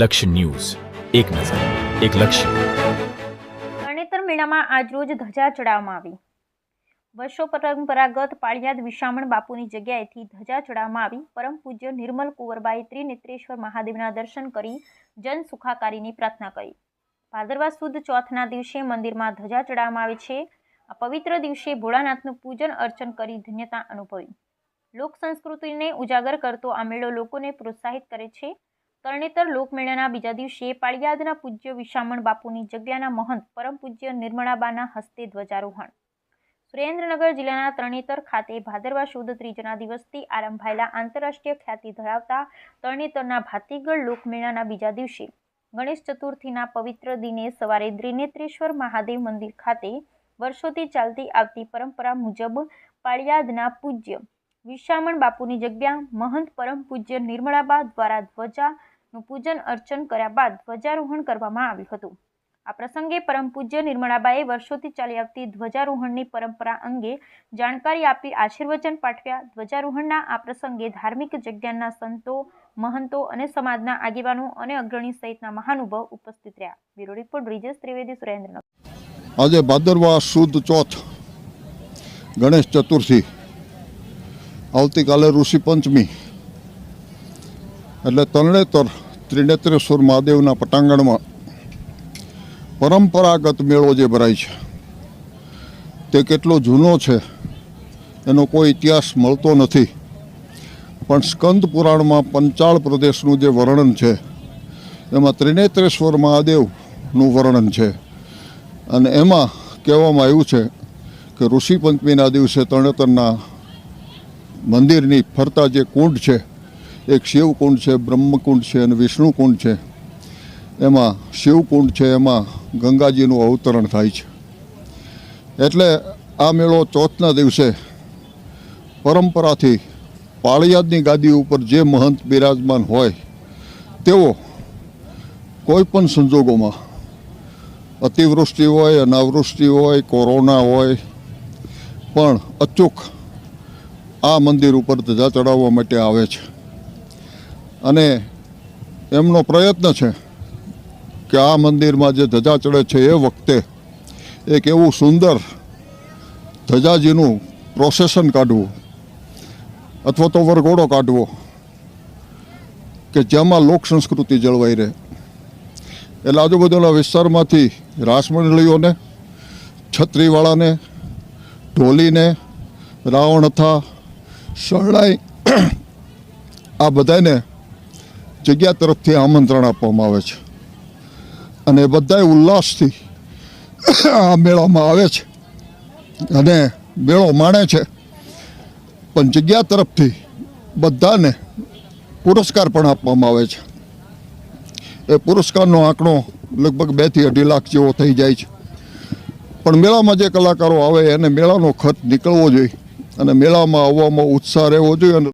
લક્ષ્ય ન્યૂઝ. એક નજર, એક લક્ષ્ય. તરણેતર મેળામાં આજરોજ ધજા ચડાવવામાં આવી. વર્ષો પરંપરાગત પાળિયાદ વિશામણ બાપુની જગ્યાએથી ધજા ચડાવવામાં આવી. પરમ પૂજ્ય નિર્મલ કુંવરબાઈ ત્રિનેત્રેશ્વર મહાદેવના દર્શન કરી જન સુખાકારીની પ્રાર્થના કરી. ભાદરવા સુદ ચોથના દિવસે મંદિરમાં ધજા ચડાવવામાં આવે છે. આ પવિત્ર દિવસે ભોળાનાથનું પૂજન અર્ચન કરી ધન્યતા અનુભવી. લોક સંસ્કૃતિને ઉજાગર કરતો આ મેળો લોકોને પ્રોત્સાહિત કરે છે. તરણેતર લોકમેળાના બીજા દિવસે પાળિયાદના પૂજ્ય વિશામણ બાપુની જગ્યાના મહંત પરમ પૂજ્ય નિર્મળાબાના હસ્તે ધ્વજારોહણ. સુરેન્દ્રનગર જિલ્લાના તરણેતર ખાતે ભાદરવા શુદ્ધ ત્રીજના દિવસથી આરંભાયેલા આંતરરાષ્ટ્રીય ખ્યાતિ ધરાવતા તરણેતરના ભાતીગળ લોકમેળાના બીજા દિવસે ગણેશ ચતુર્થીના પવિત્ર દિને સવારે ત્રિનેત્રેશ્વર મહાદેવ મંદિર ખાતે વર્ષોથી ચાલતી આવતી પરંપરા મુજબ પાળિયાદના પૂજ્ય વિશામણ બાપુની જગ્યા મહંત પરમ પૂજ્ય નિર્મળાબા દ્વારા ધ્વજાનું પૂજન અર્ચન કર્યા બાદ ધ્વજારોહણ કરવામાં આવ્યું હતું. આ પ્રસંગે પરમ પૂજ્ય નિર્મળાબાએ વર્ષોથી ચાલી આવતી ધ્વજારોહણની પરંપરા અંગે જાણકારી આપી આશીર્વચન પાઠવ્યા. ધ્વજારોહણના આ પ્રસંગે ધાર્મિક જગ્યાના સંતો, મહંતો અને સમાજના આગેવાનો અને અગ્રણી સહિતના મહાનુભાવ ઉપસ્થિત રહ્યા. Bureau report Brijesh Trivedi, Surendranagar. આજે ભાદરવા સુદ ચોથ ગણેશ ચતુર્થી, આવતીકાલે ઋષિ પંચમી. એટલે તરણેતર ત્રિનેત્રેશ્વર મહાદેવના પટાંગણમાં પરંપરાગત મેળો જે ભરાય છે, તે કેટલો જૂનો છે, એનો કોઈ ઇતિહાસ મળતો નથી. પણ સ્કંદ પુરાણમાં પંચાળ પ્રદેશનું જે વર્ણન છે, એમાં ત્રિનેત્રેશ્વર મહાદેવનું વર્ણન છે. અને એમાં કહેવામાં આવ્યું છે કે ઋષિ પંચમીના દિવસે તરણેતરના મંદિરની ફરતા જે કુંડ છે એક શિવકુંડ છે, બ્રહ્મકુંડ છે અને વિષ્ણુકુંડ છે. એમાં શિવકુંડ છે, એમાં ગંગાજીનું અવતરણ થાય છે. એટલે આ મેળો ચોથના દિવસે પરંપરાથી પાળિયાદની ગાદી ઉપર જે મહંત બિરાજમાન હોય, તેઓ કોઈપણ સંજોગોમાં અતિવૃષ્ટિ હોય, અનાવૃષ્ટિ હોય, કોરોના હોય, પણ અચૂક આ મંદિર ઉપર ધજા ચડાવવા માટે આવે છે. અને એમનો પ્રયત્ન છે કે આ મંદિરમાં જે ધજા ચડે છે એ વખતે એક એવું સુંદર ધજાજીનું પ્રોસેશન કાઢવું અથવા તો વરઘોડો કાઢવો કે જેમાં લોક સંસ્કૃતિ જળવાઈ રહે. એટલે આજુબાજુના વિસ્તારમાંથી રાસ મંડળીઓને છત્રીવાળાને, ઢોલીને, રાવણથા, શરણાઈ, આ બધાને જગ્યા તરફથી આમંત્રણ આપવામાં આવે છે. અને એ બધાય ઉલ્લાસથી આ મેળામાં આવે છે. અને મેળો માણે છે. પણ જગ્યા તરફથી બધાને પુરસ્કાર પણ આપવામાં આવે છે. એ પુરસ્કારનો આંકડો લગભગ બેથી અઢી લાખ જેવો થઈ જાય છે. પણ મેળામાં જે કલાકારો આવે એને મેળાનો ખર્ચ નીકળવો જોઈએ. અને મેળામાં આવવામાં ઉત્સાહ રહેવો જોઈએ અને